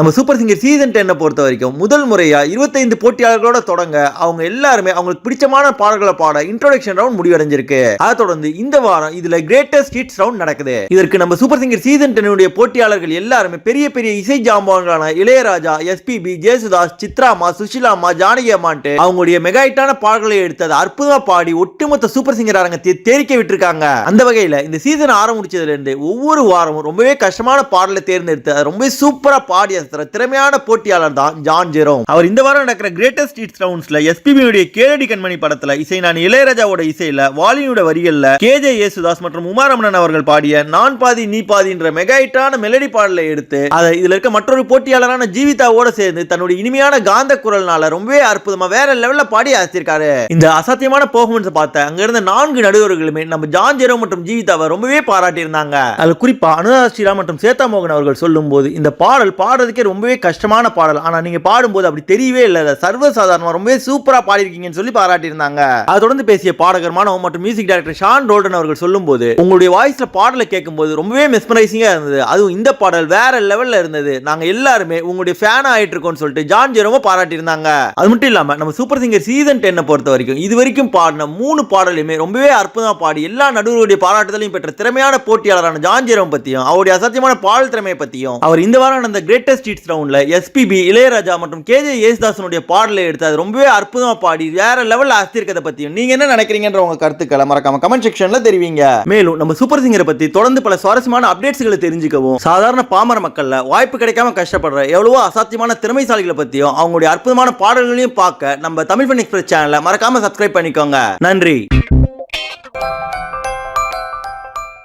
நம்ம super singer season டென்னை பொறுத்த வரைக்கும் முதல் முறையா இருபத்தைந்து போட்டியாளர்களோட தொடங்க அவங்க எல்லாருமே அவங்களுக்கு பிடிச்சமான பாடல்களை பாட இன்ட்ரோடக்ஷன் ரவுண்ட் முடிவடைஞ்சிருக்கு. அதை தொடர்ந்து இந்த வாரம் இதுல கிரேட்டஸ்ட் ஹிட்ஸ் ரவுண்ட் நடக்குது. இதற்கு நம்ம சூப்பர் சிங்கர் சீசன் டென்னுடைய போட்டியாளர்கள் எல்லாருமே பெரிய பெரிய இசை ஜாம்பவான்களான இளையராஜா எஸ்பிபி ஜேசுதாஸ் சித்ராமா சுஷிலாமா ஜானகி அம்மான்ட்டு அவங்களுடைய மெகாயிட்டான பாடல்களை எடுத்து அதை அற்புதமாக பாடி ஒட்டுமொத்த சூப்பர் சிங்கர் அரங்கத்தை தேரிக்க விட்டுருக்காங்க. அந்த வகையில் இந்த சீசன் ஆரம்பிச்சதுலேருந்து ஒவ்வொரு வாரமும் ரொம்பவே கஷ்டமான பாடலை தேர்ந்தெடுத்து அதை ரொம்பவே சூப்பராக பாடி அசத்துற திறமையான போட்டியாளர் தான் ஜான் ஜெரோம். அவர் இந்த வாரம் நடக்கிற கிரேட்டஸ்ட் ஹிட்ஸ் ரவுண்ட்ஸ்ல எஸ்பிபியுடைய கேளடி கண்மணி படத்துல இசை நான் இளையராஜாவோட இசையில வாலியோட வரிகள்ல கேஜே யேசுதாஸ் மற்றும் உமாரமணன் அவர்கள் பாடிய நான் பாதி நீ பாதின்ற மெகாயிட்டான மெலடி பாடலை எடுத்து அதை இதுல இருக்க மற்றொரு போட்டியாளரான ஜீவிதாவோட சேர்ந்து தன்னுடைய இனிமையான காந்த குரல்னால ரொம்பவே அற்புதமா வேற லெவல்ல பாடி அசத்திருக்காரு. இந்த அசாத்தியமான பெர்ஃபார்மன்ஸ் பார்த்த அங்க இருந்த நான்கு நடுவர்களுமே நம்ம ஜான் ஜெரோ மற்றும் ஜீவிதாவை ரொம்பவே பாராட்டியிருந்தாங்க. அது குறிப்பா அனுராதா ஸ்ரீராம் மற்றும் சேத்தா மோகன் அவர்கள் சொல்லும்போது இந்த பாடல் பாடுறதுக்கே ரொம்பவே கஷ்டமான பாடல். ஆனால் நீங்கள் பாடும்போது அப்படி தெரியவே இல்லை. சர்வசாதாரணமாக ரொம்பவே சூப்பரா பாடிருக்கீங்கன்னு சொல்லி பாராட்டியிருந்தாங்க. அதை தொடர்ந்து பேசிய பாடகர் மாணவ மற்றும் மியூசிக் டைரக்டர் ஷான் ரோல்டன் அவர்கள் சொல்லும்போது உங்களுடைய வாய்ஸில் பாடலை கேட்கும்போது ரொம்பவே மெஸ்மரைசிங்காக இருந்தது. அதுவும் இந்த பாடல் வேற லெவல்ல இருந்தது. நாங்க எல்லாருமே உங்களுடைய ஃபேன் ஆகிட்டு இருக்கோம்னு சொல்லிட்டு ஜான் ஜெரோமோ பாராட்டியிருந்தாங்க. அது மட்டும் இல்லாம நம்ம சூப்பர் சிங்கர் சீசன் டென்னை பொறுத்த வரைக்கும் இது வரைக்கும் பாடின மூணு பாடலையுமே ரொம்பவே அற்புதமா பாடி எல்லா நடுவருடைய பாராட்டுதலையும் பெற்ற திறமையான போட்டியாளரான ஜான் ஜெரோம் பற்றியும் அவருடைய அசாத்தியமான பாடல் திறமையை பற்றியும் அவர் இந்த வாரம் நடந்த கிரேட்டஸ்ட் ஸ்ட்ரீட்ஸ் ரவுண்டில் எஸ்பிபி இளையராஜா மற்றும் கேஜே யேசுதாசனுடைய பாடலை எடுத்து அது ரொம்பவே அற்புதமாக பாடி வேற லெவலில் அஸ்திருக்கதை பற்றியும் நீங்கள் என்ன நினைக்கிறீங்கன்ற உங்க கருத்துக்களை மறக்காம கமெண்ட் செக்ஷனில் தெரிவிங்க. மேலும் நம்ம சூப்பர் சிங்கரை பற்றி தொடர்ந்து பல சுவாரஸ்யமான அப்டேட்ஸ்களை தெரிஞ்சுக்கவும் சாதாரண பாமர மக்களில் வாய்ப்பு கிடைக்காம கஷ்டப்படுற எவ்வளவோ அசாத்தியமான திறமைசாலிகளை பற்றியும் அவங்களுடைய அற்புதமான பாடல்களையும் பார்க்க நம்ம தமிழ் ஃபன் எக்ஸ்பிரஸ் சேனலை மறக்காம சப்ஸ்கிரைப் பண்ணிக்கோங்க. நன்றி.